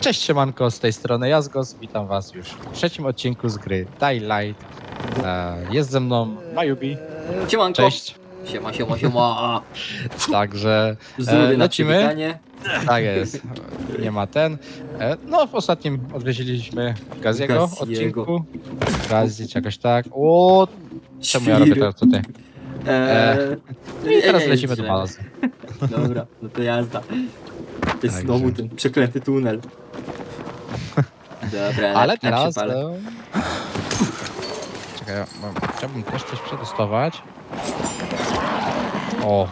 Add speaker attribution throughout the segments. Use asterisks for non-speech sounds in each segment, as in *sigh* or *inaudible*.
Speaker 1: Cześć siemanko, z tej strony Jazgos, witam was już w trzecim odcinku z gry Die Light. E, jest ze mną Mayubi,
Speaker 2: Siemanko.
Speaker 1: cześć.
Speaker 2: Siema, siema, siema. *laughs*
Speaker 1: Także E,
Speaker 2: na
Speaker 1: lecimy?
Speaker 2: przywitanie.
Speaker 1: tak jest, nie ma ten. E, no w ostatnim odwiedziliśmy Gaziego
Speaker 2: Gaziego.
Speaker 1: odcinku. Gazi czy jakoś tak. O, czemu ja robię co ty?
Speaker 2: Eee,
Speaker 1: No i teraz lecimy do bazy.
Speaker 2: Dobra, no to jazda. To jest
Speaker 1: Także.
Speaker 2: znowu ten przeklęty tunel. *laughs* Dobra,
Speaker 1: Ale
Speaker 2: na,
Speaker 1: teraz... E, czekaj, ja mam, chciałbym też coś przetestować. O,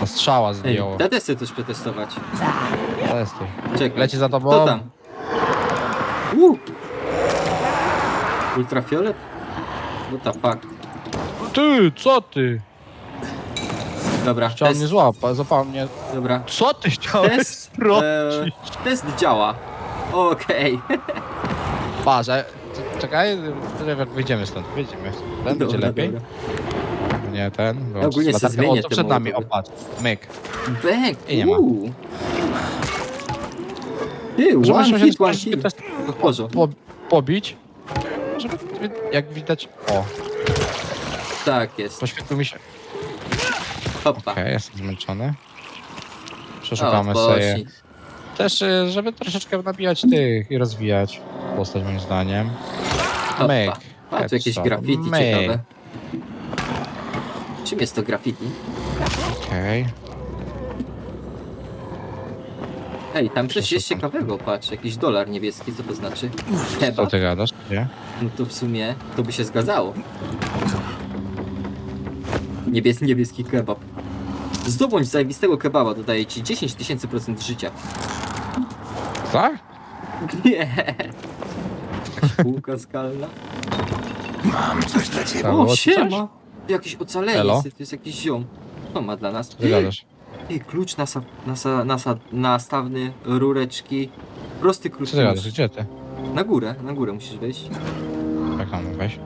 Speaker 1: to strzała
Speaker 2: Ej,
Speaker 1: zdjęło.
Speaker 2: ja też chcę coś przetestować.
Speaker 1: Testuj.
Speaker 2: Czekaj.
Speaker 1: Leci za tobą.
Speaker 2: Kto tam? Uh. Ultrafiolet? What the fuck?
Speaker 1: Ty, co ty?
Speaker 2: Dobra,
Speaker 1: Chciał
Speaker 2: test.
Speaker 1: mnie złapać, złapał mnie.
Speaker 2: Dobra.
Speaker 1: Co ty chciałeś
Speaker 2: Test,
Speaker 1: sprawdzić?
Speaker 2: e, test działa. Okej.
Speaker 1: Patrz, e, czekaj, e, jak wyjdziemy stąd, wyjdziemy. Ten będzie
Speaker 2: Dobra,
Speaker 1: lepiej?
Speaker 2: dobra.
Speaker 1: Nie, ten. wyłącz
Speaker 2: ogólnie se
Speaker 1: latarkę.
Speaker 2: zmienię
Speaker 1: O, to
Speaker 2: te
Speaker 1: przed nami, opatrz. Myk.
Speaker 2: Bang!
Speaker 1: I nie ma.
Speaker 2: uuu. Ty,
Speaker 1: Że
Speaker 2: one
Speaker 1: musimy
Speaker 2: hit,
Speaker 1: się
Speaker 2: one hit.
Speaker 1: też po, pobić. Żeby, jak widać, o,
Speaker 2: Tak jest.
Speaker 1: poświetlił mi się.
Speaker 2: Hopa.
Speaker 1: Okej, jestem zmęczony. Przeszukamy sobie. Też, e, żeby troszeczkę nabijać tych i rozwijać postać moim zdaniem.
Speaker 2: Hopa.
Speaker 1: Myk.
Speaker 2: Tu jakieś
Speaker 1: Headshot.
Speaker 2: graffiti
Speaker 1: Myk.
Speaker 2: ciekawe. Czym jest to graffiti?
Speaker 1: Okej.
Speaker 2: Ej, tam coś jest
Speaker 1: Przeszukam.
Speaker 2: ciekawego, patrz, jakiś dolar niebieski, co to znaczy?
Speaker 1: Co ty gadasz? Nie?
Speaker 2: No to w sumie, to by się zgadzało. Niebies, niebieski kebab. Zdobądź zajebistego kebaba, dodaje ci 10 tysięcy procent życia.
Speaker 1: Tak? *laughs*
Speaker 2: Nie. Jakaś półka skalna.
Speaker 1: Stało
Speaker 2: O,
Speaker 1: ci
Speaker 2: siema! Jakieś ocalenie,
Speaker 1: Elo?
Speaker 2: to jest jakiś ziom. Co ma dla nas?
Speaker 1: Co ty gadasz?
Speaker 2: Ej, klucz nasa, nasa, nasa, nastawny, rureczki. Prosty klucz.
Speaker 1: Co ty gadasz? Gdzie ty?
Speaker 2: Na górę, na górę musisz wejść.
Speaker 1: Jak mam wejść?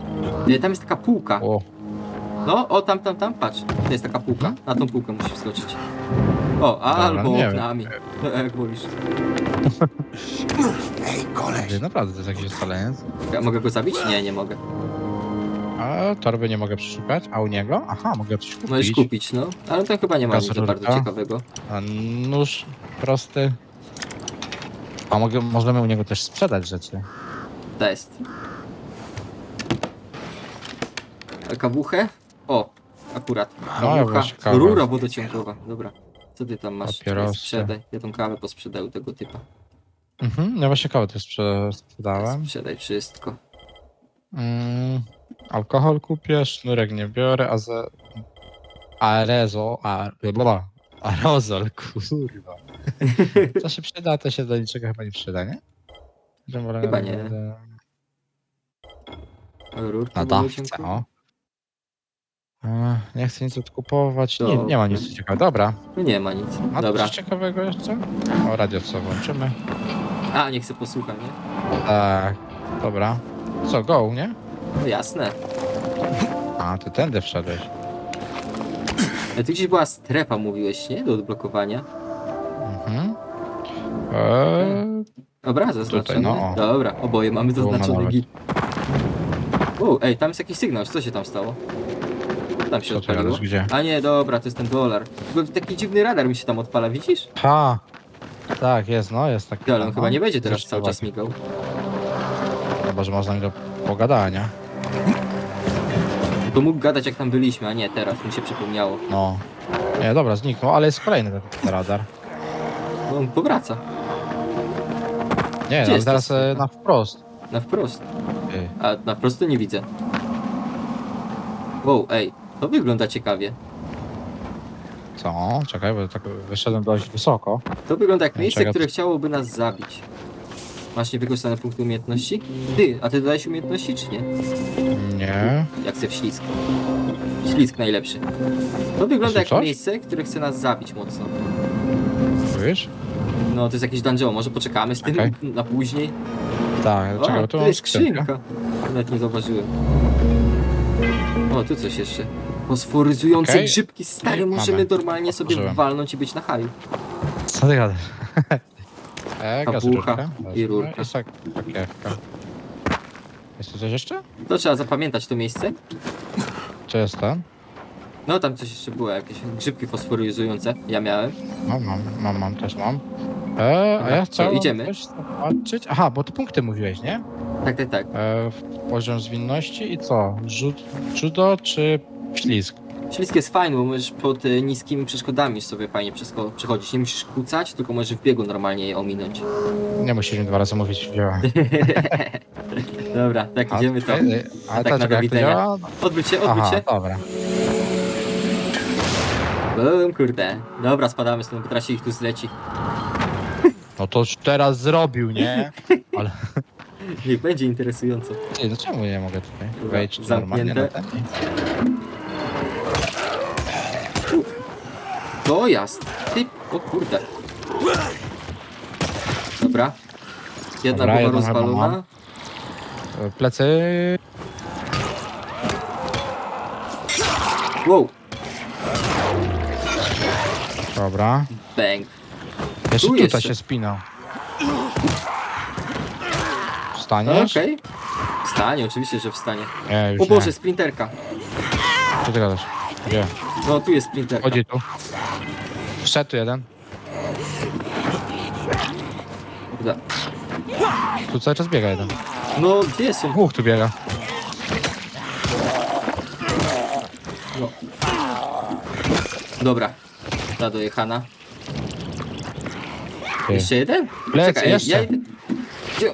Speaker 2: E, Tam jest taka półka.
Speaker 1: O,
Speaker 2: No, o, tam, tam, tam, patrz. To jest taka półka. Na tą półkę musisz wskoczyć. O, a,
Speaker 1: Dobra,
Speaker 2: albo
Speaker 1: nie wiem.
Speaker 2: oknami. *laughs* Jak wolisz. *laughs*
Speaker 1: ty, naprawdę to jest jakiś ocaleniec.
Speaker 2: Ja mogę go zabić? Nie, nie mogę.
Speaker 1: A torby nie mogę przeszukać, a u niego? Aha, mogę coś kupić.
Speaker 2: Możesz kupić, no. Ale tam chyba nie ma nic za bardzo
Speaker 1: rurka.
Speaker 2: ciekawego.
Speaker 1: A nóż prosty. A mogę, możemy u niego też sprzedać rzeczy.
Speaker 2: Test. Kawuchę? Akurat. Kawucha.
Speaker 1: właśnie kawę.
Speaker 2: Rura wodociągowa. Dobra. Co ty tam masz?
Speaker 1: Papierosy.
Speaker 2: Sprzedaj. Ja tą kawę posprzedał u tego typa.
Speaker 1: Mhm, ja właśnie kawę też sprze- sprzedałem.
Speaker 2: Sprzedaj wszystko.
Speaker 1: Mm, alkohol kupię, sznurek nie biorę, a za... Aerezol, a... Bla, aerozol, kurwa. *laughs* Co się przyda, to się do niczego chyba nie przyda, nie? Że wolę-
Speaker 2: Chyba nie. Rurka
Speaker 1: Nadawca,
Speaker 2: wodociągowa.
Speaker 1: o. E, Nie chcę nic odkupować. Nie,
Speaker 2: Dobra.
Speaker 1: nie ma nic ciekawego. Dobra.
Speaker 2: No nie ma nic.
Speaker 1: A
Speaker 2: Dobra.
Speaker 1: coś ciekawego jeszcze? O, radio co włączymy.
Speaker 2: A, nie chcę posłuchać, nie?
Speaker 1: Tak. Dobra. Co, go, nie?
Speaker 2: No jasne.
Speaker 1: A, ty tędy wszedłeś.
Speaker 2: Ale tu gdzieś była strefa, mówiłeś, nie? Do odblokowania.
Speaker 1: Mhm. Eee,
Speaker 2: Dobra, zaznaczone.
Speaker 1: no, o.
Speaker 2: Dobra, oboje mamy
Speaker 1: Było
Speaker 2: zaznaczony
Speaker 1: malować.
Speaker 2: git. O, ej, tam jest jakiś sygnał, co się tam stało? Tam się
Speaker 1: co ty
Speaker 2: odpaliło.
Speaker 1: gadasz, gdzie?
Speaker 2: A nie, dobra, to jest ten dolar. Tylko taki dziwny radar mi się tam odpala, widzisz?
Speaker 1: Ha! Tak, jest, no, jest taki.
Speaker 2: Ale on
Speaker 1: no,
Speaker 2: chyba nie będzie teraz cały czas migał.
Speaker 1: Chyba, że można mi do pogadania.
Speaker 2: To mógł gadać jak tam byliśmy, a nie teraz, mi się przypomniało.
Speaker 1: No. Nie, dobra, zniknął, ale jest kolejny ten, ten radar.
Speaker 2: No, on powraca.
Speaker 1: Nie,
Speaker 2: Gdzie jest
Speaker 1: teraz
Speaker 2: to
Speaker 1: e, na wprost.
Speaker 2: Na wprost.
Speaker 1: Ty.
Speaker 2: A na prosto nie widzę. Wow, ej, to wygląda ciekawie.
Speaker 1: Co? Czekaj, bo tak wyszedłem dość wysoko.
Speaker 2: To wygląda jak miejsce,
Speaker 1: czego-
Speaker 2: które chciałoby nas zabić. Masz niewykorzystane punkty umiejętności? Ty, a ty dodałeś umiejętności czy nie?
Speaker 1: Nie.
Speaker 2: Jak chcę w ślizg. Ślizg najlepszy. To wygląda jak
Speaker 1: coś?
Speaker 2: miejsce, które chce nas zabić mocno.
Speaker 1: Wiesz?
Speaker 2: No to jest jakieś dungeon, może poczekamy z tym
Speaker 1: Okej.
Speaker 2: na później?
Speaker 1: Tak, czekaj,
Speaker 2: O,
Speaker 1: bo tu
Speaker 2: tu
Speaker 1: mam
Speaker 2: jest
Speaker 1: skrzynkę.
Speaker 2: skrzynka. Nawet nie zauważyłem. O, tu coś jeszcze. Fosforyzujące
Speaker 1: Okej.
Speaker 2: grzybki, stary,
Speaker 1: Mamy.
Speaker 2: możemy normalnie sobie
Speaker 1: Otworzyłem.
Speaker 2: walnąć i być na haju.
Speaker 1: Co ty gadasz? E,
Speaker 2: Kapucha
Speaker 1: gazurka.
Speaker 2: i rurka.
Speaker 1: I sakiewka. Jest tu coś jeszcze?
Speaker 2: To trzeba zapamiętać to miejsce.
Speaker 1: Czy jest ten?
Speaker 2: No tam coś jeszcze było, jakieś grzybki fosforyzujące. Ja miałem.
Speaker 1: No, mam, mam, mam, też mam. E, a
Speaker 2: Dobra,
Speaker 1: ja
Speaker 2: co,
Speaker 1: chciałem
Speaker 2: idziemy?
Speaker 1: coś zobaczyć. Aha, bo to punkty mówiłeś, nie?
Speaker 2: Tak, tak, tak.
Speaker 1: E, w poziom zwinności i co? Rzut, judo czy ślizg?
Speaker 2: Ślisk jest fajny, bo możesz pod e, niskimi przeszkodami sobie fajnie przesko- przechodzić. Nie musisz kłócać, tylko możesz w biegu normalnie je ominąć.
Speaker 1: Nie musisz mi dwa razy mówić, wziąłem. *laughs*
Speaker 2: Dobra, tak idziemy to.
Speaker 1: A,
Speaker 2: tak na
Speaker 1: tak, jak to
Speaker 2: widzenia.
Speaker 1: działa?
Speaker 2: Odwróć się, odwróć
Speaker 1: Aha,
Speaker 2: się.
Speaker 1: dobra.
Speaker 2: Bum, kurde. Dobra, spadamy stąd, bo teraz się ich tu zleci.
Speaker 1: No to już teraz zrobił, nie? *laughs* Ale
Speaker 2: Niech będzie interesująco.
Speaker 1: ty, no czemu nie mogę tutaj
Speaker 2: Dobra,
Speaker 1: wejść normalnie na ten?
Speaker 2: Dojazd. Ty, o kurde. Dobra. Jedna
Speaker 1: Dobra,
Speaker 2: głowa
Speaker 1: jedną chyba
Speaker 2: rozwalona.
Speaker 1: mam. E, Plecy...
Speaker 2: Wow,
Speaker 1: Dobra.
Speaker 2: bang.
Speaker 1: Jeszcze
Speaker 2: Tu
Speaker 1: tutaj
Speaker 2: jeszcze.
Speaker 1: się spinał.
Speaker 2: Okej.
Speaker 1: Wstaniesz?
Speaker 2: Wstanie, oczywiście, że wstanie.
Speaker 1: Nie, już
Speaker 2: O Boże,
Speaker 1: nie.
Speaker 2: sprinterka.
Speaker 1: Co ty gadasz? Gdzie?
Speaker 2: No, tu jest sprinterka.
Speaker 1: Chodzi tu. Wszedł jeden.
Speaker 2: Kurde.
Speaker 1: Tu cały czas biega jeden.
Speaker 2: No, gdzie są?
Speaker 1: Dwóch tu biega.
Speaker 2: No. Dobra. Ta dojechana.
Speaker 1: Ty.
Speaker 2: Jeszcze jeden?
Speaker 1: Lecę,
Speaker 2: Czekaj,
Speaker 1: jeszcze.
Speaker 2: ja idę... Gdzie-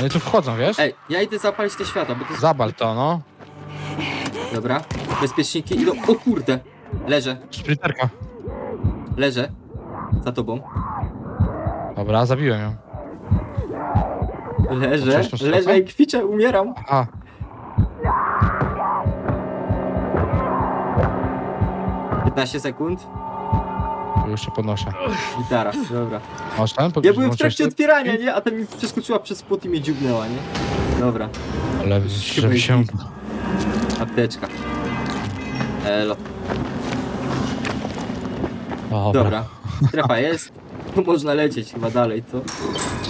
Speaker 1: Oni tu wchodzą, wiesz?
Speaker 2: Ej, ja idę zapalić te światła, bo to jest...
Speaker 1: Zabal to, no.
Speaker 2: Dobra. Bezpieczniki idą... O kurde! Leżę,
Speaker 1: Sprinterka.
Speaker 2: leżę. Za tobą.
Speaker 1: Dobra, zabiłem ją.
Speaker 2: Leżę, leżę i kwiczę, umieram.
Speaker 1: A,
Speaker 2: Aha. 15 sekund.
Speaker 1: już się podnoszę.
Speaker 2: Gitara, dobra.
Speaker 1: Masz ten?
Speaker 2: Ja byłem w trakcie otwierania, nie? A ten mi przeskoczyła przez płot i mnie dziubnęła, nie? Dobra.
Speaker 1: Ale żeby się...
Speaker 2: Apteczka. Elo.
Speaker 1: Dobra.
Speaker 2: Dobra. Strefa jest. *laughs* Można lecieć chyba dalej, co?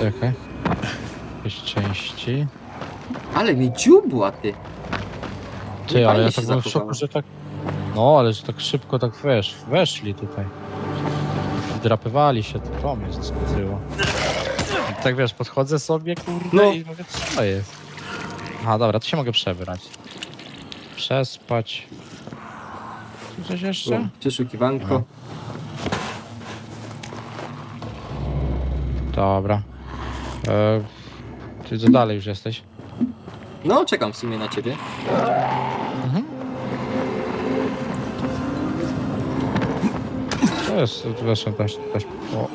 Speaker 1: Czekaj. Jakieś części.
Speaker 2: Ale mi dziubła, ty.
Speaker 1: Ty, ale
Speaker 2: fajnie
Speaker 1: ja
Speaker 2: się
Speaker 1: tak byłem w
Speaker 2: zachowało.
Speaker 1: szoku, że tak... No, ale że tak szybko tak wiesz, weszli tutaj. Drapywali się, to to mnie zaskoczyło. I tak wiesz, podchodzę sobie, kurde,
Speaker 2: No.
Speaker 1: i mówię, co to jest? Aha, dobra, to się mogę przebrać. Przespać. Tu coś jeszcze?
Speaker 2: Przeszukiwanko.
Speaker 1: Dobra. E, ty co dalej już jesteś?
Speaker 2: No, czekam w sumie na ciebie.
Speaker 1: Mhm. To jest, tu weszłem też, też o,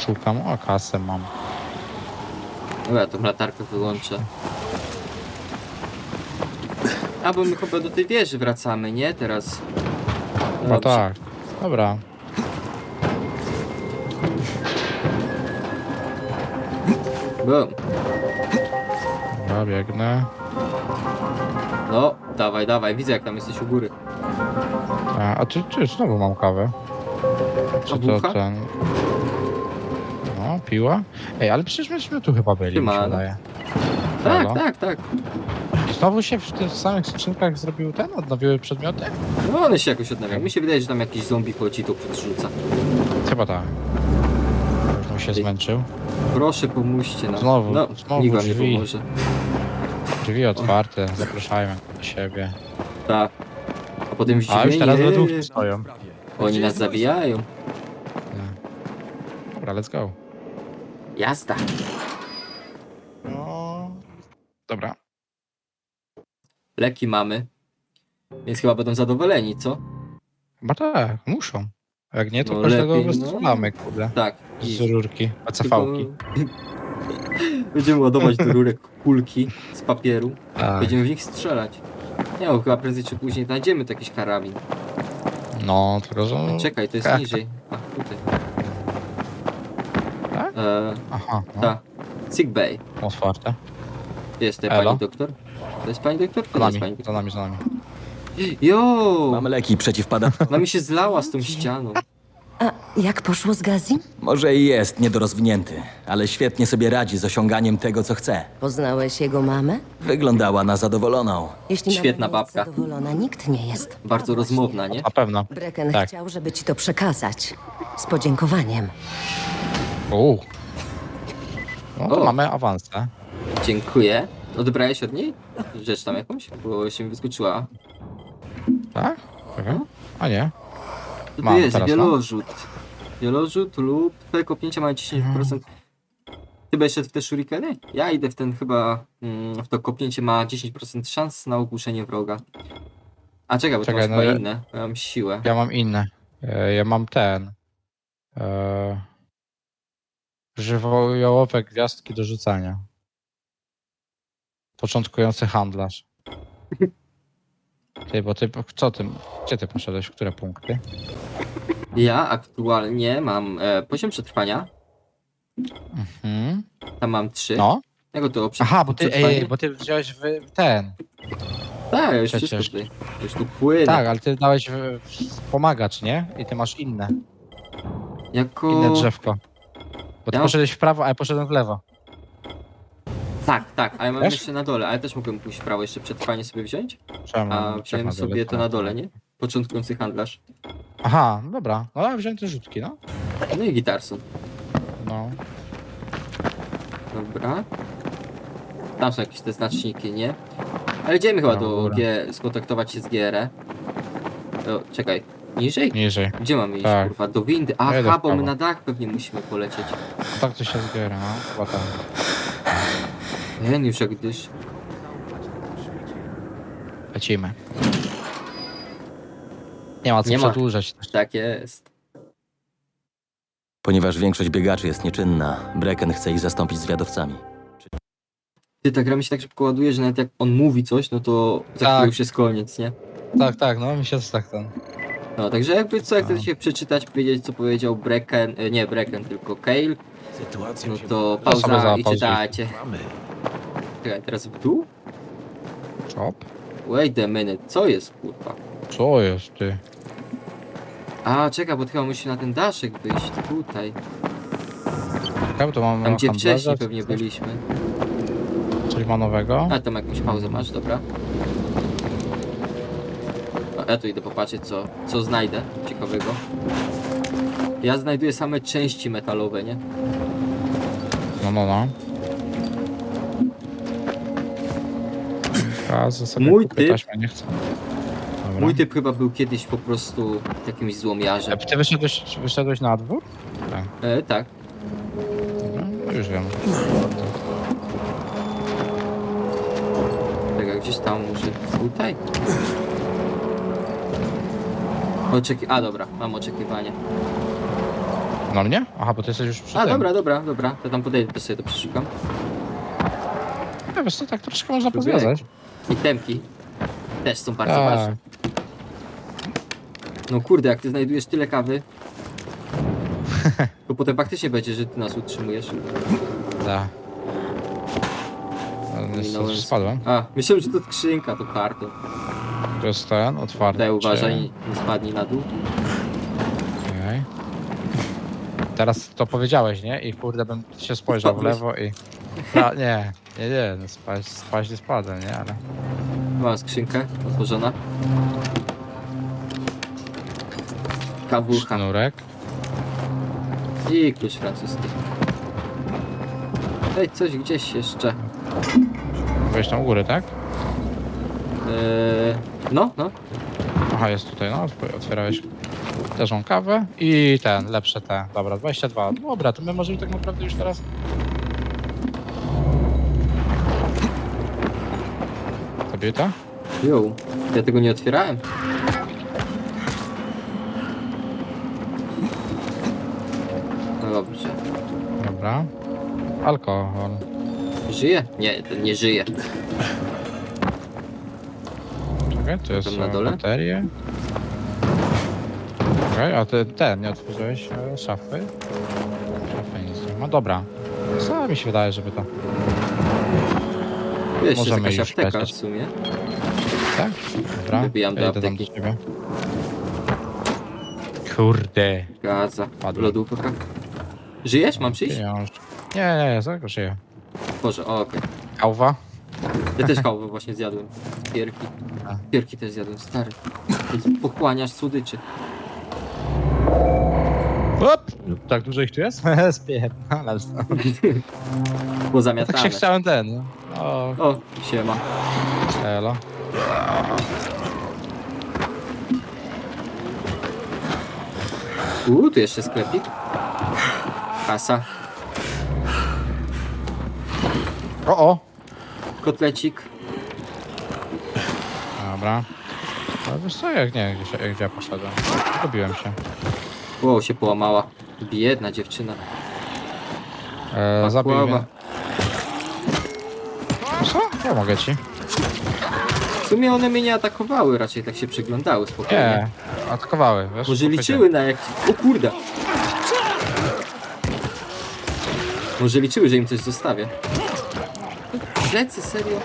Speaker 1: szukam, o kasę mam.
Speaker 2: Dobra, tą latarkę wyłączę. A, bo my chyba do tej wieży wracamy, nie? Teraz.
Speaker 1: No
Speaker 2: Dobrze.
Speaker 1: tak, dobra.
Speaker 2: Bum.
Speaker 1: Dobra, biegnę.
Speaker 2: No, dawaj, dawaj, widzę jak tam jesteś u góry.
Speaker 1: A, a czy, czy znowu mam kawę? Czy to
Speaker 2: bucha?
Speaker 1: ten... No, piła? Ej, ale przecież myśmy tu chyba byli, mi się
Speaker 2: Siemano.
Speaker 1: wydaje.
Speaker 2: Tak,
Speaker 1: Halo?
Speaker 2: tak, tak.
Speaker 1: Znowu się w tych samych skrzynkach zrobił ten, odnowiły przedmioty?
Speaker 2: No one się jakoś odnawiają. Mi się wydaje, że tam jakiś zombie chodzi to przedrzuca.
Speaker 1: Chyba tak. Już mu się
Speaker 2: Ty.
Speaker 1: zmęczył.
Speaker 2: Proszę pomóżcie nam.
Speaker 1: Znowu,
Speaker 2: no,
Speaker 1: znowu
Speaker 2: nikt wam nie
Speaker 1: drzwi.
Speaker 2: pomoże.
Speaker 1: Drzwi otwarte, zapraszają do siebie.
Speaker 2: Tak. A potem
Speaker 1: A już teraz we dwóch stoją.
Speaker 2: Oni nas zabijają.
Speaker 1: Dobra, let's go.
Speaker 2: Jazda.
Speaker 1: No... Dobra.
Speaker 2: Leki mamy. Więc chyba będą zadowoleni, co?
Speaker 1: Chyba tak, muszą. Jak nie, to
Speaker 2: No
Speaker 1: każdego
Speaker 2: lepiej, no.
Speaker 1: wystrzelamy, kurde.
Speaker 2: Tak.
Speaker 1: Z rurki, ACV-ki.
Speaker 2: tylko- *laughs* Będziemy ładować do rurek kulki z papieru.
Speaker 1: Tak.
Speaker 2: Będziemy w nich strzelać. Nie, bo chyba prędzej czy później znajdziemy tu jakiś karabin.
Speaker 1: No, tylko że...
Speaker 2: Czekaj, to jest
Speaker 1: tak.
Speaker 2: niżej. A, tutaj.
Speaker 1: Tak?
Speaker 2: E,
Speaker 1: Aha, no,
Speaker 2: tak. Sick Bay.
Speaker 1: otwarte.
Speaker 2: Jest tutaj
Speaker 1: Elo?
Speaker 2: pani doktor? To jest pani doktor? To nie jest
Speaker 1: nami,
Speaker 2: pani
Speaker 1: za nami, za nami.
Speaker 2: Jo!
Speaker 3: Mam leki przeciwpada.
Speaker 2: Ona mi się zlała z tą ścianą.
Speaker 3: Jak poszło z Gazim?
Speaker 4: Może i jest niedorozwinięty, ale świetnie sobie radzi z osiąganiem tego, co chce.
Speaker 3: Poznałeś jego mamę?
Speaker 4: Wyglądała na zadowoloną.
Speaker 3: Jeśli
Speaker 2: Świetna
Speaker 3: nie
Speaker 2: babka.
Speaker 3: Jest zadowolona, nikt nie jest.
Speaker 2: Bardzo rozmowna, nie?
Speaker 1: Na pewno.
Speaker 3: Brecken
Speaker 1: Tak.
Speaker 3: chciał, żeby ci to przekazać. Z podziękowaniem.
Speaker 1: Uuu. No to
Speaker 2: O.
Speaker 1: mamy awansę.
Speaker 2: Dziękuję. Odebrałeś od niej rzecz tam jakąś? Bo się mi wyskoczyła.
Speaker 1: Tak? Czekaj. A nie.
Speaker 2: To
Speaker 1: Mam
Speaker 2: jest?
Speaker 1: teraz, no.
Speaker 2: Wielorzut. Wielorzut lub twoje kopnięcia mają 10%. Ty będziesz szedł w te shurikeny? Ja idę w ten chyba, mm, w to kopnięcie ma 10% szans na ogłuszenie wroga. A czekaj, bo
Speaker 1: Czekaj,
Speaker 2: to
Speaker 1: no
Speaker 2: masz chyba
Speaker 1: ja-
Speaker 2: inne. Ja mam siłę.
Speaker 1: Ja mam inne. E, Ja mam ten. E... Żywojołowe gwiazdki do rzucania. Początkujący handlarz. *laughs* Ty, bo ty, co ty, gdzie ty poszedłeś, w które punkty?
Speaker 2: Ja aktualnie mam e, poziom przetrwania.
Speaker 1: Mhm.
Speaker 2: Tam mam 3.
Speaker 1: No.
Speaker 2: Tego to
Speaker 1: Aha, bo ty, ej, bo ty wziąłeś w ten.
Speaker 2: Tak, już
Speaker 1: przecież.
Speaker 2: wszystko tutaj. Już tu płynę.
Speaker 1: Tak, ale ty dałeś w, w pomagacz, nie? I ty masz inne,
Speaker 2: Jako...
Speaker 1: inne drzewko. Bo ty
Speaker 2: Ja mam-
Speaker 1: poszedłeś w prawo, a ja poszedłem w lewo.
Speaker 2: Tak, tak, a ja mam
Speaker 1: Wiesz?
Speaker 2: jeszcze na dole, ale też mogłem pójść w prawo jeszcze przetrwanie sobie wziąć.
Speaker 1: Czemu?
Speaker 2: A wziąłem
Speaker 1: na dole,
Speaker 2: sobie to na dole, nie? Początkujący handlarz.
Speaker 1: Aha, no dobra. No ja wziąłem te rzutki, no.
Speaker 2: No i gitarson.
Speaker 1: No.
Speaker 2: Dobra. Tam są jakieś te znaczniki, nie? Ale idziemy chyba do
Speaker 1: Dobra.
Speaker 2: G, skontaktować się z GR. To, czekaj, niżej?
Speaker 1: Niżej.
Speaker 2: Gdzie mamy iść,
Speaker 1: Tak.
Speaker 2: kurwa? Do windy.
Speaker 1: W
Speaker 2: Aha, bo my
Speaker 1: prawo.
Speaker 2: na dach pewnie musimy polecieć.
Speaker 1: Tak to się zbiera, no. Chyba tak.
Speaker 2: Już jak gdyż.
Speaker 1: Lecimy. Nie ma co
Speaker 2: Nie ma.
Speaker 1: przedłużać.
Speaker 2: Tak jest.
Speaker 4: Ponieważ większość biegaczy jest nieczynna, Brecken chce ich zastąpić zwiadowcami.
Speaker 2: Ty, ta gra mi się tak szybko ładuje, że nawet jak on mówi coś, no to za
Speaker 1: Tak.
Speaker 2: chwilę już jest koniec, nie?
Speaker 1: Tak, tak, no mi się też tak ten.
Speaker 2: No, także jakby co, jak
Speaker 1: No.
Speaker 2: chcecie przeczytać, powiedzieć co powiedział Brecken, e, nie Brecken, tylko Kale,
Speaker 5: Sytuacja
Speaker 2: no
Speaker 5: się
Speaker 2: to pauza i czytajcie.
Speaker 5: mamy.
Speaker 2: Czekaj, teraz w dół?
Speaker 1: Chop.
Speaker 2: Wait a minute, co jest kurwa?
Speaker 1: Co jest ty?
Speaker 2: A, czekaj, bo chyba musimy na ten daszek wyjść, tutaj.
Speaker 1: Ja to mam
Speaker 2: Tam gdzie wcześniej pewnie byliśmy.
Speaker 1: Coś ma nowego?
Speaker 2: A, tam jakąś pauzę masz, dobra. A ja tu idę popatrzeć, co, co znajdę ciekawego. Ja znajduję same części metalowe, nie?
Speaker 1: No, no, no. A, za sobie
Speaker 2: Mój
Speaker 1: kupię
Speaker 2: typ-
Speaker 1: taśmę, nie chcę. Dobra.
Speaker 2: Mój typ chyba był kiedyś po prostu jakimś złomiarzem.
Speaker 1: E, Ty wyszedłeś, wyszedłeś na dwór? Tak.
Speaker 2: E, tak.
Speaker 1: Dobra, no już wiem.
Speaker 2: Czekaj, gdzieś tam może tutaj? Oczeki... A, dobra, mam oczekiwania.
Speaker 1: No mnie? Aha, bo ty jesteś już przy
Speaker 2: A,
Speaker 1: tym.
Speaker 2: dobra, dobra, dobra. To tam podejdę, to sobie to przeszukam.
Speaker 1: Ja, wiesz co, tak troszkę można
Speaker 2: Próbuję.
Speaker 1: pozwiązać.
Speaker 2: I temki też są bardzo
Speaker 1: Tak.
Speaker 2: ważne. No kurde, jak ty znajdujesz tyle kawy, to potem faktycznie będzie, że ty nas utrzymujesz.
Speaker 1: Tak. Ale niestety
Speaker 2: Minąłem.
Speaker 1: spadłem.
Speaker 2: A, myślałem, że to skrzynka, to karton.
Speaker 1: To jest ten, otwarty.
Speaker 2: Daj uważaj, nie spadnij na dół.
Speaker 1: Okej. Teraz to powiedziałeś, nie? I kurde bym się spojrzał w
Speaker 2: Spadłeś?
Speaker 1: lewo i... A, nie, nie, nie, no spaść, spaść nie spadłem, nie? Ale...
Speaker 2: Mam skrzynkę otworzona. Kawucha
Speaker 1: Sznurek.
Speaker 2: i klucz francuski. Ej, coś gdzieś jeszcze.
Speaker 1: Byłeś tam u góry, tak?
Speaker 2: Eee, no, no.
Speaker 1: Aha, jest tutaj, no. otw- Otwierałeś też kawę i ten, lepsze te. Dobra, 22. Dobra, to my możemy tak naprawdę już teraz... Kobieta?
Speaker 2: Jo, ja tego nie otwierałem. No dobrze.
Speaker 1: Dobra. Alkohol.
Speaker 2: Żyje? Nie, ten nie żyje.
Speaker 1: Czekaj, to jest
Speaker 2: Tam na
Speaker 1: e,
Speaker 2: dole?
Speaker 1: baterie. Okej, a ty ten, nie otworzyłeś e, szafy? Szafy nic nie ma. Dobra. Co mi się wydaje, żeby to...
Speaker 2: Wiesz, jest
Speaker 1: Możemy
Speaker 2: jakaś
Speaker 1: już
Speaker 2: apteka
Speaker 1: lecieć.
Speaker 2: w sumie.
Speaker 1: Tak? Dobra.
Speaker 2: Wybijam do
Speaker 1: ja idę tam do
Speaker 2: apteki.
Speaker 1: ciebie. Kurde.
Speaker 2: Gaza.
Speaker 1: Padłem.
Speaker 2: Lodówka. Żyjesz? Mam przyjść?
Speaker 1: Nie, nie, nie, zaraz żyję.
Speaker 2: Boże, o, okej.
Speaker 1: Kałwa?
Speaker 2: Ja też kałwę właśnie zjadłem. Pierki.
Speaker 1: A.
Speaker 2: Pierki też zjadłem, stary. Pochłaniasz słodyczy.
Speaker 1: Op! Tak dużo ich tu jest? *laughs* Spierdalam stąd. Tak się chciałem ten. no. O,
Speaker 2: O, siema.
Speaker 1: elo.
Speaker 2: Uuu, tu jeszcze sklepik. Kasa.
Speaker 1: O, o!
Speaker 2: Kotlecik.
Speaker 1: Dobra. No wiesz co, jak nie, gdzie, się- gdzie ja poszedłem? Zgubiłem się.
Speaker 2: O, się połamała. Biedna dziewczyna.
Speaker 1: E, zabił mnie. Pomogę ci.
Speaker 2: W sumie one mnie nie atakowały, raczej tak się przyglądały spokojnie.
Speaker 1: Nie, atakowały, wiesz?
Speaker 2: Może liczyły na jak... O kurde! Może liczyły, że im coś zostawię. Plecy, serio?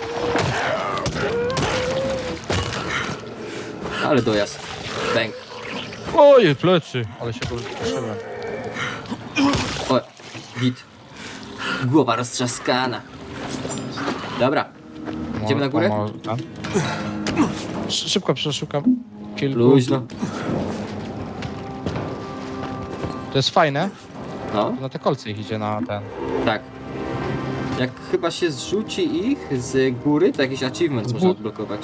Speaker 2: Ale dojazd. Bęk.
Speaker 1: Oj, plecy! Ale się rozproszyłem.
Speaker 2: O, git. Głowa roztrzaskana. Dobra, Idziemy na górę?
Speaker 1: Szybko przeszukam kilku.
Speaker 2: luźno.
Speaker 1: To jest fajne.
Speaker 2: No,
Speaker 1: Na te kolce ich idzie na ten.
Speaker 2: tak. Jak chyba się zrzuci ich z góry, to jakiś achievement
Speaker 1: Z
Speaker 2: można
Speaker 1: gó-
Speaker 2: odblokować.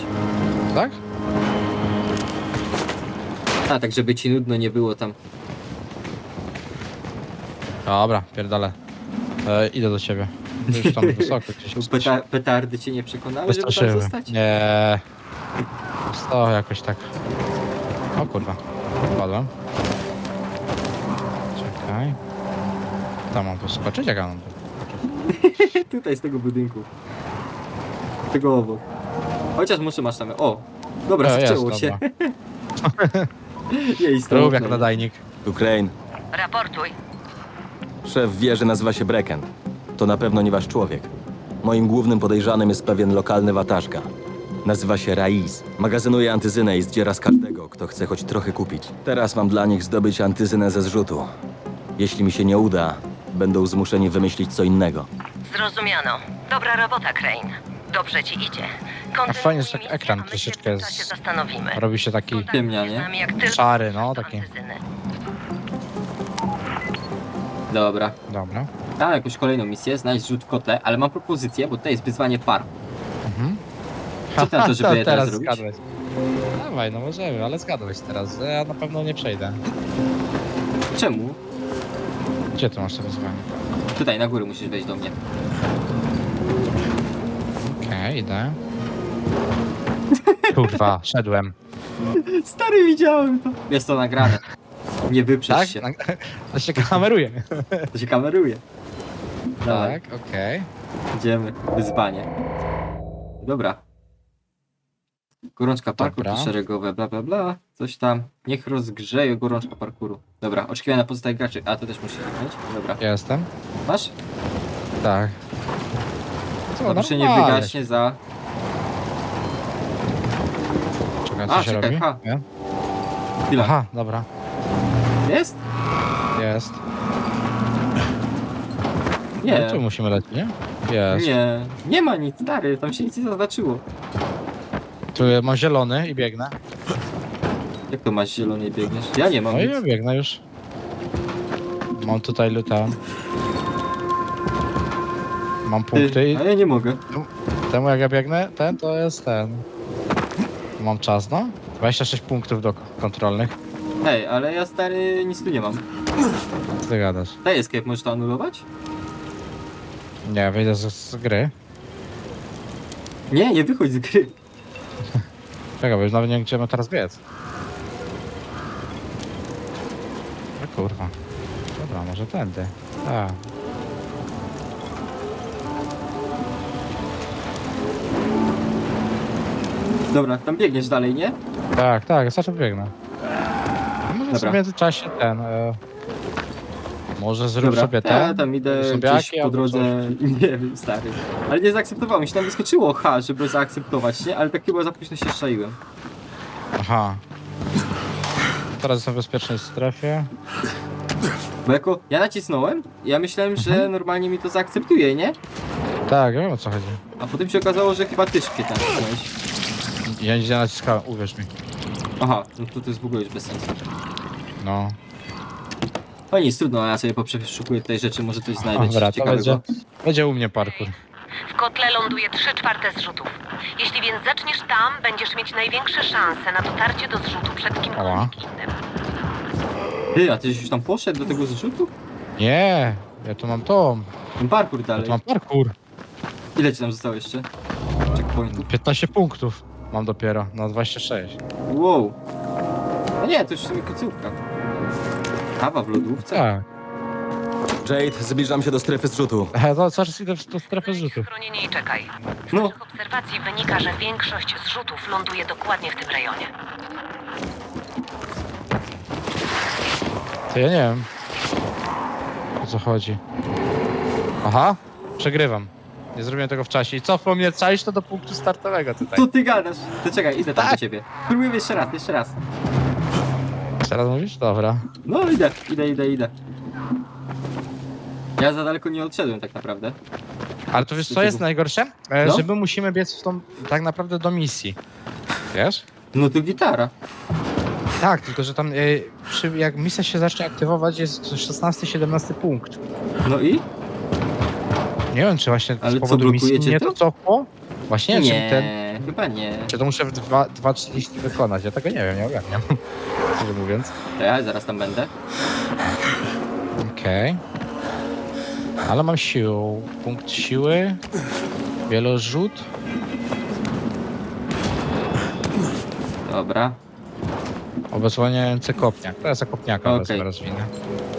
Speaker 1: Tak?
Speaker 2: A, tak żeby ci nudno nie było tam.
Speaker 1: Dobra, pierdolę. E, idę do ciebie. Już tam *laughs* wysoko gdzieś jesteś.
Speaker 2: Peta petardy cię nie przekonały, żeby tam
Speaker 1: Wystraszyły.
Speaker 2: zostać?
Speaker 1: Nie. To jakoś tak. O kurwa. Padłem. Czekaj. Tam mam tu skoczyć? Jak ja mam tu? *laughs*
Speaker 2: Tutaj z tego budynku. Tego obok. Chociaż muszę masz tam. O! Dobra,
Speaker 1: E, jest,
Speaker 2: zaczęło się. *laughs*
Speaker 1: dobra. Rób
Speaker 2: istotne.
Speaker 1: jak nadajnik.
Speaker 4: Tu Crane.
Speaker 3: Raportuj.
Speaker 4: Szef wie, że nazywa się Brecken. To na pewno nie wasz człowiek. Moim głównym podejrzanym jest pewien lokalny watażka. Nazywa się Raiz. Magazynuje antyzynę i zdziera z każdego, kto chce choć trochę kupić. Teraz mam dla nich zdobyć antyzynę ze zrzutu. Jeśli mi się nie uda, będą zmuszeni wymyślić co innego.
Speaker 3: Zrozumiano. Dobra robota, Crane. Dobrze ci idzie.
Speaker 1: A fajnie, że tak ekran troszeczkę
Speaker 3: jest...
Speaker 1: jest-
Speaker 3: zastanowimy.
Speaker 1: Robi się taki
Speaker 2: Ciemnia, nie?
Speaker 3: Z nami jak tylko
Speaker 1: szary, no taki.
Speaker 3: antyzyny.
Speaker 2: Dobra.
Speaker 1: Dobra.
Speaker 2: Mam jakąś kolejną misję, znajdź rzut w kotle, ale mam propozycję, bo tutaj jest wyzwanie par.
Speaker 1: Mhm.
Speaker 2: Co ty na to, *laughs* żeby je teraz
Speaker 1: teraz
Speaker 2: zrobić?
Speaker 1: zgadłeś. Dawaj, no możemy, ale zgadłeś teraz. Ja na pewno nie przejdę.
Speaker 2: Czemu?
Speaker 1: Gdzie tu masz to wyzwanie?
Speaker 2: Tutaj na górę musisz wejść do mnie.
Speaker 1: Okej, idę. *laughs* Kurwa, szedłem.
Speaker 2: Stary, widziałem to. Jest to nagrane. Nie wyprzesz
Speaker 1: Tak?
Speaker 2: się.
Speaker 1: Na- *laughs* To się kameruje.
Speaker 2: To się kameruje. Dawaj,
Speaker 1: Tak, okej.
Speaker 2: idziemy. Wyzwanie. Dobra. Gorączka parkour,
Speaker 1: Dobra.
Speaker 2: szeregowe, bla bla bla. Coś tam. Niech rozgrzeje gorączka parkouru. Dobra, oczekiwania pozostałych graczy. A, to też musisz mieć. Dobra.
Speaker 1: Jestem.
Speaker 2: Masz?
Speaker 1: Tak. Co,
Speaker 2: Naruszenie
Speaker 1: normalnie.
Speaker 2: wygaśnie za...
Speaker 1: Czekaj,
Speaker 2: A,
Speaker 1: co się
Speaker 2: czekaj,
Speaker 1: robi?
Speaker 2: ha.
Speaker 1: Nie?
Speaker 2: Chwila.
Speaker 1: Aha, dobra.
Speaker 2: Jest?
Speaker 1: Jest.
Speaker 2: Nie.
Speaker 1: No, tu musimy lecieć, nie? Jest.
Speaker 2: Nie. Nie ma nic, stary. Tam się nic nie zaznaczyło.
Speaker 1: Tu mam zielony i biegnę.
Speaker 2: Jak to masz zielony i biegniesz? Ja nie mam
Speaker 1: No i
Speaker 2: nic.
Speaker 1: ja biegnę już. Mam tutaj luta. Mam punkty
Speaker 2: Ty,
Speaker 1: i
Speaker 2: a ja nie mogę.
Speaker 1: temu jak ja biegnę, ten to jest ten. Mam czas, no. 26 punktów do kontrolnych.
Speaker 2: Hej, ale ja stary nic tu nie mam.
Speaker 1: Co ty gadasz?
Speaker 2: Daj escape, możesz to anulować?
Speaker 1: Nie, wyjdę z, z gry.
Speaker 2: Nie, nie wychodź z gry.
Speaker 1: Czekaj, bo już nawet nie wiem, gdzie mam teraz biec. O kurwa. Dobra, może tędy. Tak.
Speaker 2: Dobra, tam biegniesz dalej, nie?
Speaker 1: Tak, tak, zawsze biegnę. Może
Speaker 2: Dobra.
Speaker 1: w międzyczasie ten. E, może zrób
Speaker 2: Dobra,
Speaker 1: sobie
Speaker 2: ja
Speaker 1: ten.
Speaker 2: tam idę gdzieś po
Speaker 1: albo
Speaker 2: drodze, *laughs* nie wiem, stary. Ale nie zaakceptowałem, mi się tam wyskoczyło H, żeby zaakceptować, nie? Ale tak chyba za późno się szaiłem.
Speaker 1: Aha. teraz jestem w bezpiecznej strefie.
Speaker 2: Bo jako ja nacisnąłem, ja myślałem, że normalnie mi to zaakceptuje, nie?
Speaker 1: Tak, ja wiem o co chodzi.
Speaker 2: A potem się okazało, że chyba ty szpie tam nacisnąłeś.
Speaker 1: Ja nic nie naciskałem, uwierz mi.
Speaker 2: Aha, no to to jest w ogóle już bez sensu.
Speaker 1: No.
Speaker 2: No nic, trudno, ja sobie poprzeszukuję tutaj rzeczy, może coś znajdę
Speaker 1: Dobra, to
Speaker 2: ciekawego.
Speaker 1: będzie, będzie u mnie parkour.
Speaker 3: W kotle ląduje 3 czwarte zrzutów. Jeśli więc zaczniesz tam, będziesz mieć największe szanse na dotarcie do zrzutu przed
Speaker 1: Ała.
Speaker 3: kimkolwiek innym.
Speaker 2: Ty, a ty już tam poszedł do tego zrzutu?
Speaker 1: Nie, ja tu mam tą.
Speaker 2: Ten parkour
Speaker 1: Ja
Speaker 2: dalej.
Speaker 1: tu mam parkour.
Speaker 2: Ile ci tam zostało jeszcze? Checkpointów.
Speaker 1: 15 punktów mam dopiero na 26.
Speaker 2: Wow. No nie, to już w sumie końcówka. Kawa w lodówce?
Speaker 1: Tak.
Speaker 4: Jade, zbliżam się do strefy zrzutu.
Speaker 1: E, To zaraz idę w tą strefę zrzutu.
Speaker 3: w chronienie i czekaj. Z
Speaker 2: No.
Speaker 3: naszych obserwacji wynika, że większość zrzutów ląduje dokładnie w tym rejonie.
Speaker 1: To ja nie wiem. O co chodzi. Aha, przegrywam. Nie zrobiłem tego w czasie. I cofło mnie cześć to do punktu startowego tutaj.
Speaker 2: Co ty gadasz? To czekaj, idę tam
Speaker 1: Tak.
Speaker 2: do ciebie. Spróbuję jeszcze raz, jeszcze raz.
Speaker 1: Teraz mówisz? Dobra.
Speaker 2: No idę, idę, idę, idę. Ja za daleko nie odszedłem tak naprawdę.
Speaker 1: Ale to wiesz co jest najgorsze? E,
Speaker 2: No.
Speaker 1: Że my musimy biec w tą tak naprawdę do misji. Wiesz?
Speaker 2: No to gitara.
Speaker 1: Tak, tylko że tam e, przy, jak misja się zacznie aktywować jest 16-17 punkt.
Speaker 2: No i?
Speaker 1: Nie wiem czy właśnie
Speaker 2: Ale
Speaker 1: z
Speaker 2: co,
Speaker 1: powodu misji
Speaker 2: blokujecie
Speaker 1: mnie
Speaker 2: to?
Speaker 1: to cofło? Właśnie nie,
Speaker 2: Nie,
Speaker 1: czy ten...
Speaker 2: chyba nie.
Speaker 1: Czy to muszę w dwa- 2.30 wykonać? Ja tego nie wiem, nie ogarniam. *laughs* Szczerze mówiąc.
Speaker 2: To ja zaraz tam będę.
Speaker 1: Okej. Ale mam siłę. Punkt siły. Wielorzut.
Speaker 2: Dobra,
Speaker 1: Obezwładniający kopniak. To jest kopniaka
Speaker 2: Okej.
Speaker 1: okay. rozwinę.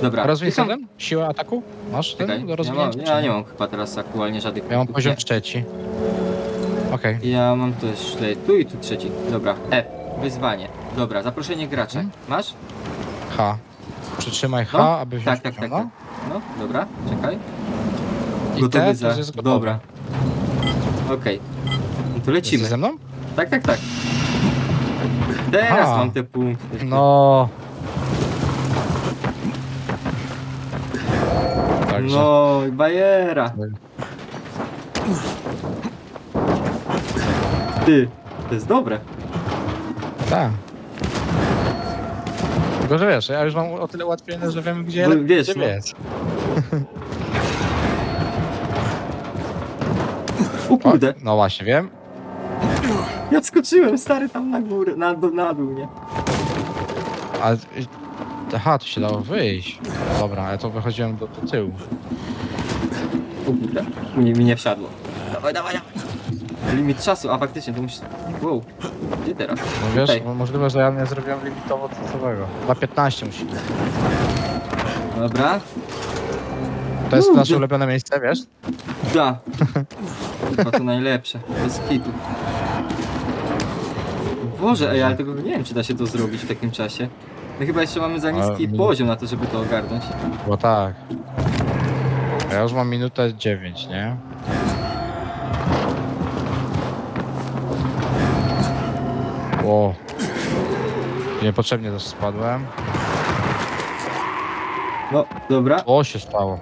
Speaker 2: dobra. Tylko-
Speaker 1: jeden? Siłę ataku? Masz ten do
Speaker 2: ja, mam,
Speaker 1: rozwinięcia? czy
Speaker 2: ja nie mam chyba teraz aktualnie żadnych
Speaker 1: Ja mam
Speaker 2: punktów,
Speaker 1: poziom
Speaker 2: nie?
Speaker 1: trzeci. Okej.
Speaker 2: Ja mam tu jeszcze tu i tu trzeci. Dobra, F. Wyzwanie. Dobra, zaproszenie gracza.
Speaker 1: Mhm.
Speaker 2: Masz?
Speaker 1: H. Przytrzymaj H,
Speaker 2: No,
Speaker 1: aby wziąć
Speaker 2: Tak, tak, tak,
Speaker 1: poziom,
Speaker 2: tak. No, dobra, czekaj.
Speaker 1: I T to jest.
Speaker 2: Dobra. Okej. No to lecimy.
Speaker 1: Jesteś ze mną?
Speaker 2: Tak, tak, tak. Teraz
Speaker 1: Aha.
Speaker 2: mam te punkty.
Speaker 1: No. Także.
Speaker 2: No, i bajera. Ty, to jest dobre.
Speaker 1: Tak. Tylko, że wiesz, ja już mam o tyle ułatwione, że wiem gdzie,
Speaker 2: Bo wiesz,
Speaker 1: gdzie
Speaker 2: no.
Speaker 1: biec.
Speaker 2: O
Speaker 1: O,
Speaker 2: kurde,
Speaker 1: no właśnie, wiem.
Speaker 2: ja wskoczyłem stary tam na górę, na, do, na dół, nie?
Speaker 1: A, i- aha, tu się dało wyjść. Dobra, ja to wychodziłem do, do tyłu.
Speaker 2: O kurde, mi, mi nie wsiadło. Dawaj, dawaj, dawaj. Limit czasu, a faktycznie to musisz... Wow, gdzie teraz?
Speaker 1: No wiesz,
Speaker 2: Tutaj.
Speaker 1: mo- możliwe, że ja nie zrobiłem limitowo czasowego. 2.15 musi być.
Speaker 2: Dobra,
Speaker 1: To jest
Speaker 2: Kurde.
Speaker 1: nasze ulubione miejsce, wiesz?
Speaker 2: da. Chyba to najlepsze, bez kitu. Boże, ej, ale tego nie wiem, czy da się to zrobić w takim czasie. My chyba jeszcze mamy za
Speaker 1: Ale
Speaker 2: niski
Speaker 1: mi-
Speaker 2: poziom na to, żeby to ogarnąć.
Speaker 1: Bo tak. Ja już mam minutę 9, nie? Ło. Niepotrzebnie też spadłem.
Speaker 2: No, dobra.
Speaker 1: O, się stało.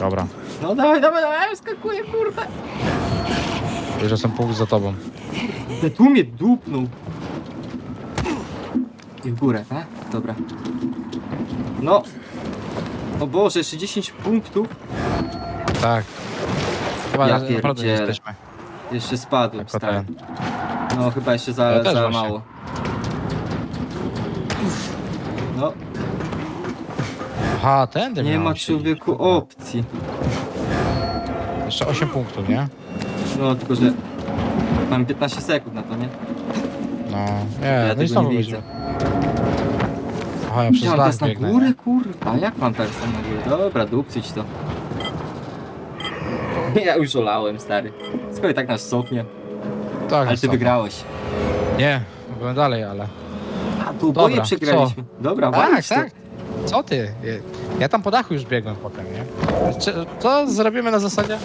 Speaker 1: Dobra.
Speaker 2: No dawaj, dawaj, dawaj, skakuję, kurde.
Speaker 1: Już jestem punkt za tobą.
Speaker 2: Te tu mnie dupnął. I w górę, tak? Dobra. No. O Boże, jeszcze 10 punktów.
Speaker 1: Tak. Chyba
Speaker 2: Ja
Speaker 1: naprawdę nie
Speaker 2: pierdzielę.
Speaker 1: jesteśmy.
Speaker 2: Jeszcze spadłem,
Speaker 1: Jako
Speaker 2: stary.
Speaker 1: ten.
Speaker 2: No, chyba jeszcze za,
Speaker 1: Ja też
Speaker 2: za
Speaker 1: właśnie.
Speaker 2: mało. No,
Speaker 1: Aha, tędy
Speaker 2: nie
Speaker 1: miałem
Speaker 2: ma
Speaker 1: się
Speaker 2: człowieku opcji.
Speaker 1: Jeszcze 8 punktów, nie?
Speaker 2: No, tylko że mam 15 sekund na to, nie?
Speaker 1: No, nie,
Speaker 2: Ja
Speaker 1: no i
Speaker 2: tego
Speaker 1: znowu
Speaker 2: nie widzę.
Speaker 1: Aha, ja przez
Speaker 2: mam
Speaker 1: las
Speaker 2: teraz na
Speaker 1: biegnę.
Speaker 2: górę, kurwa. Jak mam teraz tam na górę? Dobra, dupcyć to. *laughs* Ja już olałem, stary. Skoro i tak nas sopnie.
Speaker 1: Tak,
Speaker 2: Ale ty wygrałeś.
Speaker 1: Nie, byłem dalej, ale...
Speaker 2: A, tu
Speaker 1: Dobra,
Speaker 2: oboje przegraliśmy. Dobra,
Speaker 1: Tak,
Speaker 2: walić to.
Speaker 1: tak. Co ty? Ja tam po dachu już biegłem potem, nie? Czy, to zrobimy na zasadzie?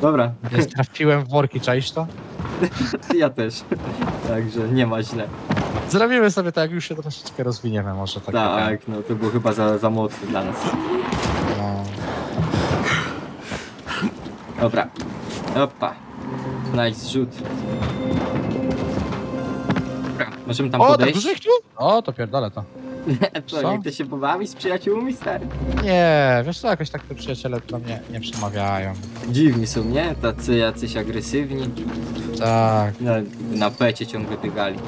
Speaker 2: Dobra,
Speaker 1: Ja trafiłem w worki, czaisz to? *laughs*
Speaker 2: ja też. Także nie ma źle.
Speaker 1: Zrobimy sobie tak, jak już się troszeczkę rozwiniemy może tak.
Speaker 2: Tak, no to było chyba za, za mocne dla nas.
Speaker 1: No.
Speaker 2: Dobra. Opa. Nice rzut. Możemy tam
Speaker 1: O, tak
Speaker 2: podejść.
Speaker 1: dużych tu? O, to pierdolę to. *laughs*
Speaker 2: Co,
Speaker 1: Co?
Speaker 2: nie chce się pobawić z przyjaciółmi, stary?
Speaker 1: Nie, wiesz co, jakoś tak te przyjaciele do mnie nie przemawiają.
Speaker 2: Dziwni są, nie? Tacy jacyś agresywni.
Speaker 1: Tak,
Speaker 2: Na, na pecie ciągle biegali.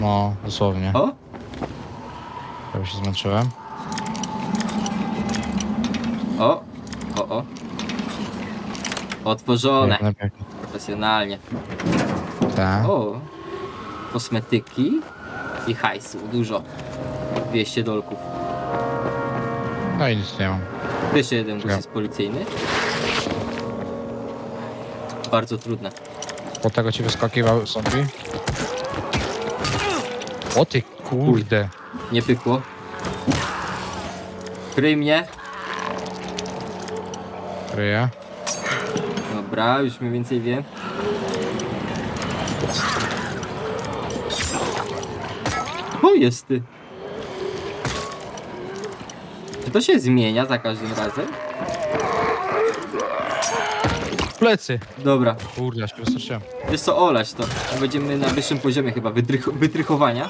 Speaker 1: no, dosłownie.
Speaker 2: O,
Speaker 1: Ja już się zmęczyłem.
Speaker 2: o, o, o. Otworzone.
Speaker 1: Biegnę, biegnę.
Speaker 2: Profesjonalnie.
Speaker 1: Tak.
Speaker 2: O, kosmetyki i hajsu, dużo. 200 dolków.
Speaker 1: No i nic nie mam.
Speaker 2: Jeszcze jeden
Speaker 1: Czekam.
Speaker 2: jest policyjny. Bardzo trudne.
Speaker 1: Po tego ci wyskakiwał zombie. O ty kurde.
Speaker 2: Nie pykło. Kryj mnie.
Speaker 1: Kryje.
Speaker 2: Dobra, już mniej więcej wiem. Jest ty. Czy to się zmienia za każdym razem?
Speaker 1: Plecy.
Speaker 2: Dobra,
Speaker 1: Kurde, ja się wystraszyłem.
Speaker 2: wiesz co, olać to. Będziemy na wyższym poziomie chyba wytrych wytrychowania.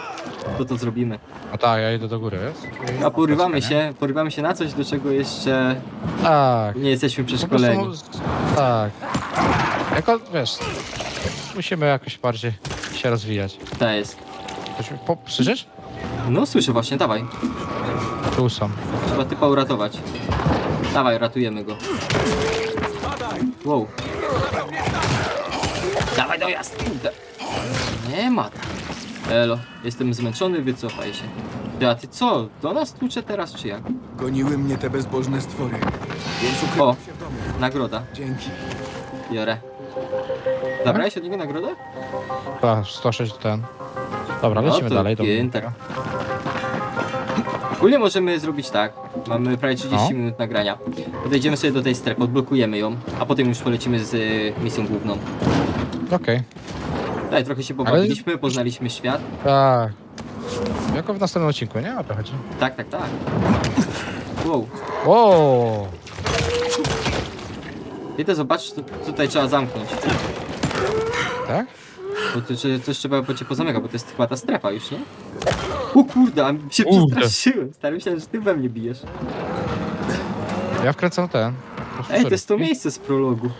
Speaker 2: To to zrobimy.
Speaker 1: A tak, ja idę do góry, wiesz?
Speaker 2: A porywamy się, porywamy się na coś, do czego jeszcze
Speaker 1: Tak.
Speaker 2: nie jesteśmy
Speaker 1: Po prostu,
Speaker 2: przeszkoleni.
Speaker 1: tak. Jako, wiesz, musimy jakoś bardziej się rozwijać.
Speaker 2: Ta jest.
Speaker 1: Ktoś, po, słyszysz?
Speaker 2: No słyszę właśnie, dawaj.
Speaker 1: Tu są.
Speaker 2: Trzeba typa uratować. Dawaj, ratujemy go. Wow. Dawaj dojazd, kurde. Nie ma tak. Elo, jestem zmęczony, wycofaj się. Ty, a ty co? Do nas tłucze teraz czy jak?
Speaker 5: Goniły mnie te bezbożne stwory. Więc
Speaker 2: O.
Speaker 5: ukryłem się w domu.
Speaker 2: Nagroda.
Speaker 5: Dzięki.
Speaker 2: Biorę. Zabrałeś od niego nagrodę?
Speaker 1: Tak, 106 ten. Dobra,
Speaker 2: No
Speaker 1: lecimy
Speaker 2: to
Speaker 1: dalej. Do
Speaker 2: pięter. Ogólnie możemy zrobić tak. Mamy prawie 30
Speaker 1: No.
Speaker 2: minut nagrania. Podejdziemy sobie do tej strefy, odblokujemy ją, a potem już polecimy z y, misją główną.
Speaker 1: Okej.
Speaker 2: Tutaj trochę się pobawiliśmy, poznaliśmy świat.
Speaker 1: Tak. Jako w następnym odcinku, nie? O to chodzi.
Speaker 2: Tak, tak, tak. Wow.
Speaker 1: O!
Speaker 2: Idę zobacz, to tutaj trzeba zamknąć.
Speaker 1: Tak?
Speaker 2: Bo to, że coś trzeba będzie pozamykać, bo to jest chyba ta strefa już, nie? O kurde, a się
Speaker 1: Kurde.
Speaker 2: przestraszyłem. Stary, myślałem, że ty we mnie bijesz.
Speaker 1: Ja wkręcam ten.
Speaker 2: Ej, to jest to miejsce z prologu.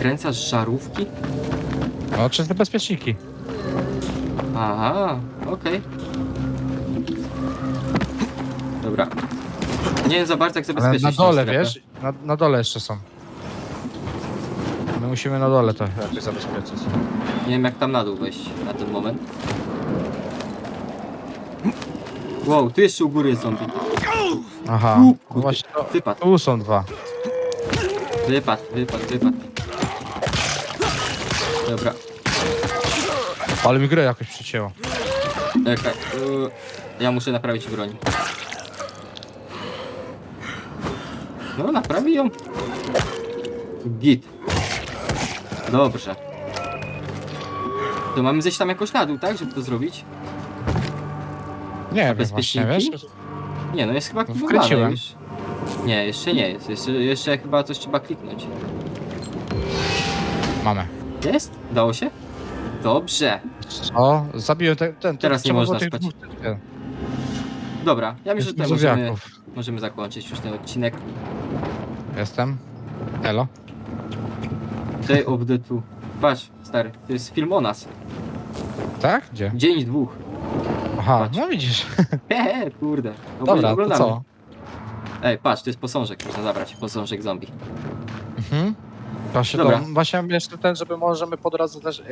Speaker 2: Kręcasz żarówki?
Speaker 1: No, czyste bezpieczniki.
Speaker 2: Aha, okej. Dobra. Nie wiem za bardzo jak
Speaker 1: Ale
Speaker 2: zabezpieczyć
Speaker 1: na
Speaker 2: tą
Speaker 1: dole,
Speaker 2: strefę.
Speaker 1: wiesz? Na, na dole jeszcze są. My musimy na dole to jakoś zabezpieczyć.
Speaker 2: Nie wiem jak tam na dół wejść na ten moment. Wow, tu jeszcze u góry jest zombie.
Speaker 1: Aha.
Speaker 2: U,
Speaker 1: No
Speaker 2: kurde.
Speaker 1: właśnie to,
Speaker 2: Wypad,
Speaker 1: tu są dwa.
Speaker 2: wypad, wypad, wypad. Dobra,
Speaker 1: Ale mi grę jakoś przycięło.
Speaker 2: czekaj. y, Ja muszę naprawić broń. No, naprawi ją. Git. Dobrze. To mamy zejść tam jakoś na dół, tak? Żeby to zrobić?
Speaker 1: Nie wiem właśnie, wiesz?
Speaker 2: Nie, no jest chyba
Speaker 1: No,
Speaker 2: wkręciłem.
Speaker 1: wkręciłem.
Speaker 2: już. Nie, jeszcze nie jest. Jeszcze, jeszcze chyba coś trzeba kliknąć.
Speaker 1: Mamy.
Speaker 2: Jest? Dało się? Dobrze.
Speaker 1: Co? Zabiłem ten... ten
Speaker 2: Teraz nie
Speaker 1: trzeba
Speaker 2: można
Speaker 1: było tych
Speaker 2: spać.
Speaker 1: dwóch-
Speaker 2: Dobra, ja myślę, że
Speaker 1: tych
Speaker 2: tutaj możemy, możemy zakończyć już ten odcinek.
Speaker 1: Jestem. Elo.
Speaker 2: Day of the Two. Patrz, stary, to jest film o nas.
Speaker 1: Tak? Gdzie?
Speaker 2: Dzień dwóch.
Speaker 1: Aha,
Speaker 2: Patrz.
Speaker 1: no widzisz. *laughs*
Speaker 2: Hehe, kurde.
Speaker 1: Dobra, to
Speaker 2: Oglądamy.
Speaker 1: co?
Speaker 2: Ej, patrz, to jest posążek, można zabrać. Posążek zombie.
Speaker 1: Mhm. Właśnie,
Speaker 2: Dobra.
Speaker 1: to, właśnie jeszcze ten, żeby możemy po drodze też e,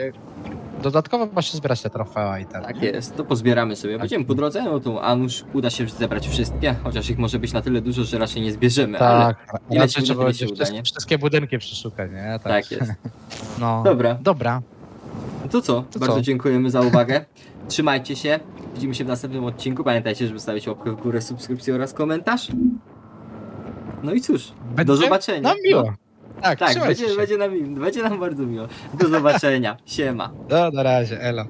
Speaker 1: dodatkowo właśnie zbierać te trofea i ten.
Speaker 2: Tak jest, to pozbieramy sobie. Będziemy po drodze, no to a nuż uda się zebrać wszystkie, chociaż ich może być na tyle dużo, że raczej nie zbierzemy, ale
Speaker 1: Tak,
Speaker 2: ile
Speaker 1: raczej
Speaker 2: uda,
Speaker 1: trzeba będzie
Speaker 2: uda,
Speaker 1: wszystkie, wszystkie budynki przeszukać, nie?
Speaker 2: tak jest. *laughs*
Speaker 1: No.
Speaker 2: Dobra,
Speaker 1: Dobra.
Speaker 2: no to co?
Speaker 1: To
Speaker 2: Bardzo
Speaker 1: co?
Speaker 2: dziękujemy za uwagę. *laughs* Trzymajcie się. Widzimy się w następnym odcinku. Pamiętajcie, żeby stawić łapkę w górę, subskrypcję oraz komentarz. No i cóż, do
Speaker 1: Będzie
Speaker 2: zobaczenia.
Speaker 1: Nam miło. Tak,
Speaker 2: Tak, będzie,
Speaker 1: się.
Speaker 2: będzie, nam, będzie nam bardzo miło. Do zobaczenia. Siema. *laughs*
Speaker 1: No, na razie, elo.